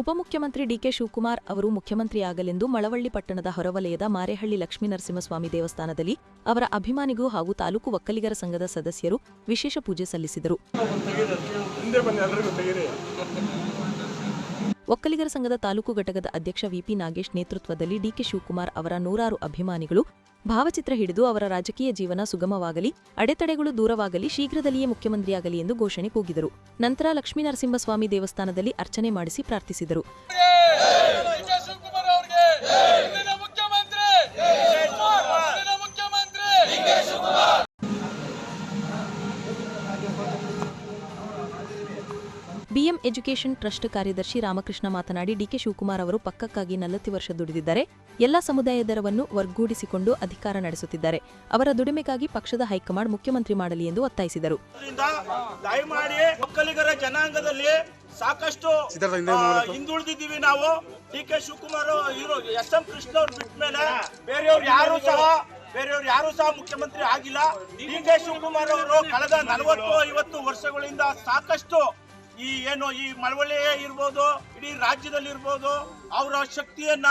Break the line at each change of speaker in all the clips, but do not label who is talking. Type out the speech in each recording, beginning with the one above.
ಉಪಮುಖ್ಯಮಂತ್ರಿ ಡಿಕೆ ಶಿವಕುಮಾರ್ ಅವರು ಮುಖ್ಯಮಂತ್ರಿಯಾಗಲೆಂದು ಮಳವಳ್ಳಿ ಪಟ್ಟಣದ ಹೊರವಲಯದ ಮಾರೇಹಳ್ಳಿ ಲಕ್ಷ್ಮೀನರಸಿಂಹಸ್ವಾಮಿ ದೇವಸ್ಥಾನದಲ್ಲಿ ಅವರ ಅಭಿಮಾನಿಗೂ ಹಾಗೂ ತಾಲೂಕು ಒಕ್ಕಲಿಗರ ಸಂಘದ ಸದಸ್ಯರು ವಿಶೇಷ ಪೂಜೆ ಸಲ್ಲಿಸಿದರು. ಒಕ್ಕಲಿಗರ ಸಂಘದ ತಾಲೂಕು ಘಟಕದ ಅಧ್ಯಕ್ಷ ವಿಪಿ ನಾಗೇಶ್ ನೇತೃತ್ವದಲ್ಲಿ ಡಿಕೆ ಶಿವಕುಮಾರ್ ಅವರ ನೂರಾರು ಅಭಿಮಾನಿಗಳು ಭಾವಚಿತ್ರ ಹಿಡಿದು ಅವರ ರಾಜಕೀಯ ಜೀವನ ಸುಗಮವಾಗಲಿ, ಅಡೆತಡೆಗಳು ದೂರವಾಗಲಿ, ಶೀಘ್ರದಲ್ಲಿಯೇ ಮುಖ್ಯಮಂತ್ರಿಯಾಗಲಿ ಎಂದು ಘೋಷಣೆ ಕೂಗಿದರು. ನಂತರ ಲಕ್ಷ್ಮೀನರಸಿಂಹಸ್ವಾಮಿ ದೇವಸ್ಥಾನದಲ್ಲಿ ಅರ್ಚನೆ ಮಾಡಿಸಿ ಪ್ರಾರ್ಥಿಸಿದರು. ಬಿಎಂ ಎಜುಕೇಷನ್ ಟ್ರಸ್ಟ್ ಕಾರ್ಯದರ್ಶಿ ರಾಮಕೃಷ್ಣ ಮಾತನಾಡಿ ಡಿಕೆ ಶಿವಕುಮಾರ್ ಅವರು ಪಕ್ಕಕ್ಕಾಗಿ ನಲವತ್ತು ವರ್ಷ ದುಡಿದಿದ್ದಾರೆ. ಎಲ್ಲ ಸಮುದಾಯದರವನ್ನು ಒಗ್ಗೂಡಿಸಿಕೊಂಡು ಅಧಿಕಾರ ನಡೆಸುತ್ತಿದ್ದಾರೆ. ಅವರ ದುಡಿಮೆಗಾಗಿ ಪಕ್ಷದ ಹೈಕಮಾಂಡ್ ಮುಖ್ಯಮಂತ್ರಿ ಮಾಡಲಿ ಎಂದು ಒತ್ತಾಯಿಸಿದರು.
ದಯಮಾಡಿ ಒಕ್ಕಲಿಗರ ಜನಾಂಗದಲ್ಲಿ ಸಾಕಷ್ಟು ಹಿಂದುಳಿದಿದ್ದೀವಿ ನಾವು. ಡಿ ಕೆ ಶಿವಕುಮಾರ್ ಇವರು ಎಸ್ ಎಂ ಕೃಷ್ಣ ಅವ್ರು ಬಿಟ್ಟ ಮೇಲೆ ಬೇರೆಯವ್ರು ಯಾರು ಸಹ ಬೇರೆಯವ್ರು ಯಾರು ಸಹ ಮುಖ್ಯಮಂತ್ರಿ ಆಗಿಲ್ಲ. ಡಿ ಕೆ ಶಿವಕುಮಾರ್ ಅವರು ಕಳೆದ ನಲವತ್ತು ಐವತ್ತು ವರ್ಷಗಳಿಂದ ಸಾಕಷ್ಟು ಈ ಏನು ಈ ಮಳವಳ್ಳಿಯೇ ಇರ್ಬೋದು, ಇಡೀ ರಾಜ್ಯದಲ್ಲಿ ಇರ್ಬೋದು, ಅವರ ಶಕ್ತಿಯನ್ನ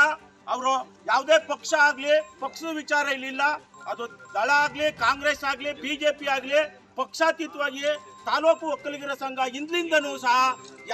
ಅವರು ಯಾವುದೇ ಪಕ್ಷ ಆಗಲಿ, ಪಕ್ಷದ ವಿಚಾರ ಇಲ್ಲಿಲ್ಲ. ಅದು ದಳ ಆಗಲಿ, ಕಾಂಗ್ರೆಸ್ ಆಗ್ಲಿ, ಬಿಜೆಪಿ ಆಗಲಿ, ಪಕ್ಷಾತೀತವಾಗಿ ತಾಲೂಕು ಒಕ್ಕಲಿಗರ ಸಂಘ ಇಂದ್ಲಿಂದನೂ ಸಹ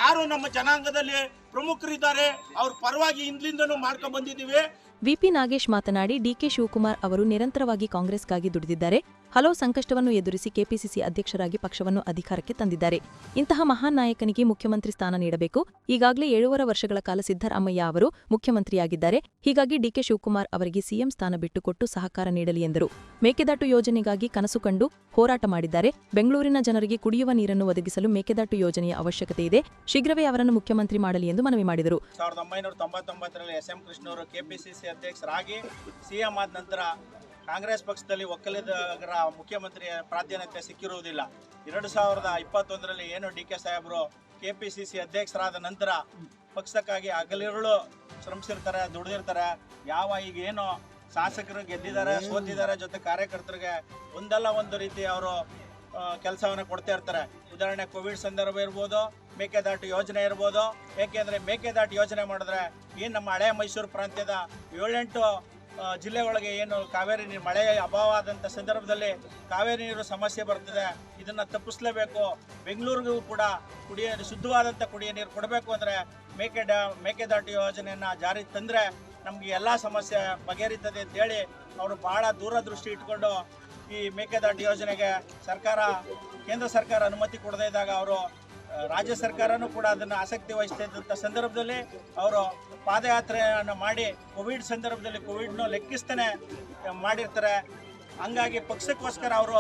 ಯಾರು ನಮ್ಮ ಜನಾಂಗದಲ್ಲಿ ಪ್ರಮುಖರಿದ್ದಾರೆ, ಅವ್ರ ಪರವಾಗಿ ಇಂದ್ಲಿಂದನೂ ಮಾಡ್ಕೊಂಡ್ ಬಂದಿದ್ದೀವಿ.
ವಿಪಿ ನಾಗೇಶ್ ಮಾತನಾಡಿ ಡಿಕೆ ಶಿವಕುಮಾರ್ ಅವರು ನಿರಂತರವಾಗಿ ಕಾಂಗ್ರೆಸ್ಗಾಗಿ ದುಡಿದಿದ್ದಾರೆ. ಹಲವು ಸಂಕಷ್ಟವನ್ನು ಎದುರಿಸಿ ಕೆಪಿಸಿಸಿ ಅಧ್ಯಕ್ಷರಾಗಿ ಪಕ್ಷವನ್ನು ಅಧಿಕಾರಕ್ಕೆ ತಂದಿದ್ದಾರೆ. ಇಂತಹ ಮಹಾನ್ ನಾಯಕನಿಗೆ ಮುಖ್ಯಮಂತ್ರಿ ಸ್ಥಾನ ನೀಡಬೇಕು. ಈಗಾಗಲೇ ಏಳುವರೆ ವರ್ಷಗಳ ಕಾಲ ಸಿದ್ದರಾಮಯ್ಯ ಅವರು ಮುಖ್ಯಮಂತ್ರಿಯಾಗಿದ್ದಾರೆ. ಹೀಗಾಗಿ ಡಿಕೆ ಶಿವಕುಮಾರ್ ಅವರಿಗೆ ಸಿಎಂ ಸ್ಥಾನ ಬಿಟ್ಟುಕೊಟ್ಟು ಸಹಕಾರ ನೀಡಲಿ ಎಂದರು. ಮೇಕೆದಾಟು ಯೋಜನೆಗಾಗಿ ಕನಸು ಕಂಡು ಹೋರಾಟ ಮಾಡಿದ್ದಾರೆ. ಬೆಂಗಳೂರಿನ ಜನರಿಗೆ ಕುಡಿಯುವ ನೀರನ್ನು ಒದಗಿಸಲು ಮೇಕೆದಾಟು ಯೋಜನೆಯ ಅವಶ್ಯಕತೆ ಇದೆ. ಶೀಘ್ರವೇ ಅವರನ್ನು ಮುಖ್ಯಮಂತ್ರಿ ಮಾಡಲಿ ಎಂದು ಮನವಿ ಮಾಡಿದರು.
ಸಾವಿರದ ಒಂಬೈನೂರ ತೊಂಬತ್ತೊಂಬತ್ತರಲ್ಲಿ ಎಸ್ ಎಂ ಕೃಷ್ಣವರು ಕೆಪಿಸಿಸಿ ಅಧ್ಯಕ್ಷರಾಗಿ ಸಿಎಂ ಆದ ನಂತರ ಕಾಂಗ್ರೆಸ್ ಪಕ್ಷದಲ್ಲಿ ಒಕ್ಕಲಿಗರ ಮುಖ್ಯಮಂತ್ರಿ ಪ್ರಾಧಾನ್ಯತೆ ಸಿಕ್ಕಿರುವುದಿಲ್ಲ. ಎರಡು ಸಾವಿರದ ಇಪ್ಪತ್ತೊಂದರಲ್ಲಿ ಏನು ಡಿ ಕೆ ಸಾಹೇಬರು ಸಿ ಅಧ್ಯಕ್ಷರಾದ ನಂತರ ಪಕ್ಷಕ್ಕಾಗಿ ಹಗಲಿರುಳು ಶ್ರಮಿಸಿರ್ತಾರೆ, ದುಡಿದಿರ್ತಾರೆ. ಯಾವ ಈಗ ಏನು ಶಾಸಕರು ಗೆದ್ದಿದ್ದಾರೆ, ಸೋತಿದ್ದಾರೆ ಜೊತೆ ಕಾರ್ಯಕರ್ತರಿಗೆ ಒಂದಲ್ಲ ಒಂದು ರೀತಿ ಅವರು ಕೆಲಸವನ್ನು ಕೊಡ್ತಾ ಇರ್ತಾರೆ. ಉದಾಹರಣೆ ಕೋವಿಡ್ ಸಂದರ್ಭ ಇರ್ಬೋದು, ಮೇಕೆದಾಟು ಯೋಜನೆ ಇರ್ಬೋದು. ಏಕೆಂದರೆ ಮೇಕೆದಾಟು ಯೋಜನೆ ಮಾಡಿದ್ರೆ ಏನು ನಮ್ಮ ಹಳೆ ಮೈಸೂರು ಪ್ರಾಂತ್ಯದ ಏಳೆಂಟು ಜಿಲ್ಲೆ ಒಳಗೆ ಏನು ಕಾವೇರಿ ನೀರು, ಮಳೆ ಅಭಾವ ಆದಂಥ ಸಂದರ್ಭದಲ್ಲಿ ಕಾವೇರಿ ನೀರು ಸಮಸ್ಯೆ ಬರ್ತದೆ ಇದನ್ನು ತಪ್ಪಿಸಲೇಬೇಕು. ಬೆಂಗಳೂರಿಗೂ ಕೂಡ ಕುಡಿಯ ಶುದ್ಧವಾದಂಥ ಕುಡಿಯ ನೀರು ಕೊಡಬೇಕು ಅಂದರೆ ಮೇಕೆ ಡ್ಯಾ ಮೇಕೆದಾಟು ಯೋಜನೆಯನ್ನು ಜಾರಿಗೆ ತಂದರೆ ನಮಗೆ ಎಲ್ಲ ಸಮಸ್ಯೆ ಬಗೆಹರಿತದೆ ಅಂತೇಳಿ ಅವರು ಭಾಳ ದೂರದೃಷ್ಟಿ ಇಟ್ಕೊಂಡು ಈ ಮೇಕೆದಾಟು ಯೋಜನೆಗೆ ಸರ್ಕಾರ, ಕೇಂದ್ರ ಸರ್ಕಾರ ಅನುಮತಿ ಕೊಡದೇ ಇದ್ದಾಗ ಅವರು ರಾಜ್ಯ ಸರ್ಕಾರನೂ ಕೂಡ ಅದನ್ನು ಆಸಕ್ತಿ ವಹಿಸ್ತಾ ಇದ್ದಂಥ ಸಂದರ್ಭದಲ್ಲಿ ಅವರು ಪಾದಯಾತ್ರೆಯನ್ನು ಮಾಡಿ ಕೋವಿಡ್ ಸಂದರ್ಭದಲ್ಲಿ ಕೋವಿಡ್ನು ಲೆಕ್ಕಿಸ್ತಾನೆ ಮಾಡಿರ್ತಾರೆ. ಹಂಗಾಗಿ ಪಕ್ಷಕ್ಕೋಸ್ಕರ ಅವರು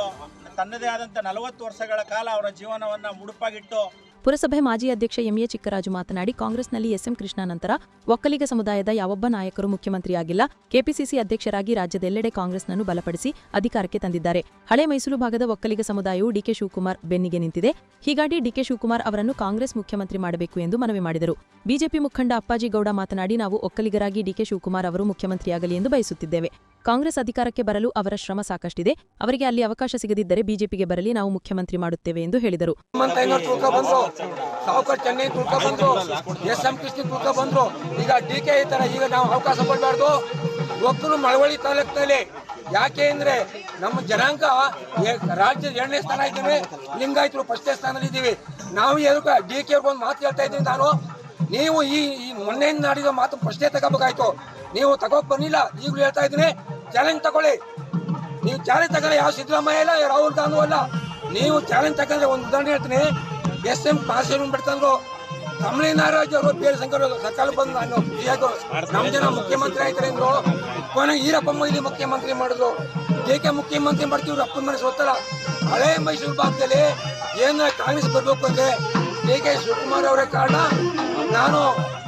ತನ್ನದೇ ಆದಂಥ ನಲವತ್ತು ವರ್ಷಗಳ ಕಾಲ ಅವರ ಜೀವನವನ್ನು ಮುಡುಪಾಗಿಟ್ಟು
ಪುರಸಭೆ ಮಾಜಿ ಅಧ್ಯಕ್ಷ ಎಂಎ ಚಿಕ್ಕರಾಜು ಮಾತನಾಡಿ, ಕಾಂಗ್ರೆಸ್ನಲ್ಲಿ ಎಸ್ಎಂ ಕೃಷ್ಣ ನಂತರ ಒಕ್ಕಲಿಗ ಸಮುದಾಯದ ಯಾವೊಬ್ಬ ನಾಯಕರು ಮುಖ್ಯಮಂತ್ರಿಯಾಗಿಲ್ಲ. ಕೆಪಿಸಿಸಿ ಅಧ್ಯಕ್ಷರಾಗಿ ರಾಜ್ಯದೆಲ್ಲೆಡೆ ಕಾಂಗ್ರೆಸ್ನನ್ನು ಬಲಪಡಿಸಿ ಅಧಿಕಾರಕ್ಕೆ ತಂದಿದ್ದಾರೆ. ಹಳೆ ಮೈಸೂರು ಭಾಗದ ಒಕ್ಕಲಿಗ ಸಮುದಾಯವು ಡಿಕೆ ಶಿವಕುಮಾರ್ ಬೆನ್ನಿಗೆ ನಿಂತಿದೆ. ಹೀಗಾಗಿ ಡಿಕೆ ಶಿವಕುಮಾರ್ ಅವರನ್ನು ಕಾಂಗ್ರೆಸ್ ಮುಖ್ಯಮಂತ್ರಿ ಮಾಡಬೇಕು ಎಂದು ಮನವಿ ಮಾಡಿದರು. ಬಿಜೆಪಿ ಮುಖಂಡ ಅಪ್ಪಾಜಿ ಗೌಡ ಮಾತನಾಡಿ, ನಾವು ಒಕ್ಕಲಿಗರಾಗಿ ಡಿಕೆ ಶಿವಕುಮಾರ್ ಅವರು ಮುಖ್ಯಮಂತ್ರಿಯಾಗಲಿ ಎಂದು ಬಯಸುತ್ತಿದ್ದೇವೆ. ಕಾಂಗ್ರೆಸ್ ಅಧಿಕಾರಕ್ಕೆ ಬರಲು ಅವರ ಶ್ರಮ ಸಾಕಷ್ಟಿದೆ. ಅವರಿಗೆ ಅಲ್ಲಿ ಅವಕಾಶ ಸಿಗದಿದ್ದರೆ ಬಿಜೆಪಿಗೆ ಬರಲಿ, ನಾವು ಮುಖ್ಯಮಂತ್ರಿ ಮಾಡುತ್ತೇವೆ ಎಂದು ಹೇಳಿದರು.
ಎಸ್ ಎಂ ಕೃಷ್ಣ ಈಗ ಈ ತರ ಈಗ ನಾವು ಅವಕಾಶ ಕೊಡಬಾರ್ದು. ಒಬ್ಬರು ಮಳವಳ್ಳಿ ತಾಲೂಕಿನಲ್ಲಿ ಯಾಕೆ ಅಂದ್ರೆ ನಮ್ಮ ಜನಾಂಗ ರಾಜ್ಯದ ಎರಡನೇ ಸ್ಥಾನ ಇದ್ದೀವಿ. ಲಿಂಗಾಯತರು ಫಸ್ಟ್ ಸ್ಥಾನದಲ್ಲಿ ಇದ್ದೀವಿ. ನಾವು ಎದುರು ಡಿ ಕೆ ಒಂದು ಮಾತು ಹೇಳ್ತಾ ಇದ್ದೀನಿ ನಾನು. ನೀವು ಈ ಈ ಮೊನ್ನೆಯಿಂದ ನಾಡಿದ ಮಾತು ಪ್ರಶ್ನೆ ತಗೋಬೇಕಾಯ್ತು. ನೀವು ತಗೋಕ್ ಬಂದಿಲ್ಲ. ಈಗಲೂ ಹೇಳ್ತಾ ಇದ್ದೀನಿ. ಚಾಲೆಂಜ್ ತಗೊಳ್ಳಿ. ನೀವು ಚಾಲೆಂಜ್ ತಗೊಂಡ್ರೆ ಯಾವ ಸಿದ್ದರಾಮಯ್ಯ ಇಲ್ಲ ರಾಹುಲ್ ಗಾಂಧಿ ಅಲ್ಲ ನೀವು ಚಾಲೆಂಜ್ ತಗೊಂಡ್ರೆ ಒಂದು ಉದಾಹರಣೆ ಹೇಳ್ತೀನಿ. ಎಸ್ ಎಂ ಕಾಸೇರು ಬಿಡ್ತಂದ್ರು ತಮಿಳುನಾಡು ಅವರು ಬೇರೆ ಸಂಘರು ಸರ್ಕಾರ ಬಂದು ನಾನು ನಮ್ಮ ಜನ ಮುಖ್ಯಮಂತ್ರಿ ಆಯ್ತಾರೆ ಅಂದ್ರು. ಕೊನೆಗೆ ಈರಪ್ಪ ಮೊಯ್ಲಿ ಮುಖ್ಯಮಂತ್ರಿ ಮಾಡಿದ್ರು. ಏಕೆ ಮುಖ್ಯಮಂತ್ರಿ ಮಾಡ್ತೀವಿ ಅಪ್ಪ ಮನೆ ಸೋತಲ್ಲ ಹಳೆ ಮೈಸೂರು ಭಾಗದಲ್ಲಿ ಏನ ಕಾಂಗ್ರೆಸ್ ಬರಬೇಕು ಅಂದ್ರೆ ಡಿ ಕೆ ಶಿವಕುಮಾರ್ ಅವರೇ ಕಾರಣ. ನಾನು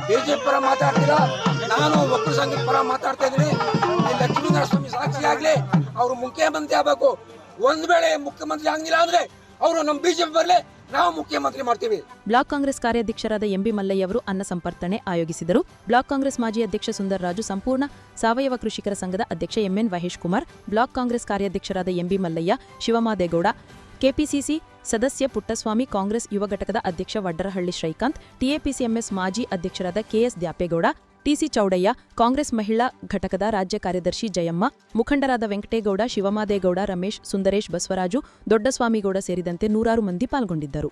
ಬಿಜೆಪಿ ಪರ ಮಾತಾಡ್ತಿಲ್ಲ. ನಾನು ಒಕ್ಕಲು ಸಂಘದ ಪರ ಮಾತಾಡ್ತಾ ಇದ್ದೀನಿ. ಆಗ್ಲಿ ಅವರು ಮುಖ್ಯಮಂತ್ರಿ ಆಗ್ಬೇಕು. ಒಂದ್ ವೇಳೆ ಮುಖ್ಯಮಂತ್ರಿ ಆಗಿಲ್ಲ ಅಂದ್ರೆ ಅವರು ನಮ್ಮ ಬಿಜೆಪಿ ಬರ್ಲಿ, ನಾವು ಮುಖ್ಯಮಂತ್ರಿ ಮಾಡ್ತೀವಿ.
ಬ್ಲಾಕ್ ಕಾಂಗ್ರೆಸ್ ಕಾರ್ಯಾಧ್ಯಕ್ಷರಾದ ಎಂಬಿ ಮಲ್ಲಯ್ಯ ಅವರು ಅನ್ನ ಸಂಪರ್ತಣೆ ಆಯೋಗಿಸಿದರು. ಬ್ಲಾಕ್ ಕಾಂಗ್ರೆಸ್ ಮಾಜಿ ಅಧ್ಯಕ್ಷ ಸುಂದರ್ ರಾಜು, ಸಂಪೂರ್ಣ ಸಾವಯವ ಕೃಷಿಕರ ಸಂಘದ ಅಧ್ಯಕ್ಷ MN Mahesh Kumar, block Congress ಕಾರ್ಯಾಧ್ಯಕ್ಷರಾದ MB Mallayya, Shivamadegowda KPCC ಸದಸ್ಯ ಪುಟ್ಟಸ್ವಾಮಿ, ಕಾಂಗ್ರೆಸ್ ಯುವ ಘಟಕದ ಅಧ್ಯಕ್ಷ ವಡ್ಡರಹಳ್ಳಿ ಶ್ರೀಕಾಂತ್ ಟಿಎಪಿಸಿಎಂಎಸ್ ಮಾಜಿ ಅಧ್ಯಕ್ಷರಾದ KS Dyapegowda TC Chowdaiah, Congress ಮಹಿಳಾ ಘಟಕದ ರಾಜ್ಯ ಕಾರ್ಯದರ್ಶಿ ಜಯಮ್ಮ, ಮುಖಂಡರಾದ ವೆಂಕಟೇಗೌಡ, ಶಿವಮಾದೇಗೌಡ, ರಮೇಶ್, ಸುಂದರೇಶ್ ಬಸವರಾಜು, ದೊಡ್ಡಸ್ವಾಮಿಗೌಡ ಸೇರಿದಂತೆ ನೂರಾರು ಮಂದಿ ಪಾಲ್ಗೊಂಡಿದ್ದರು.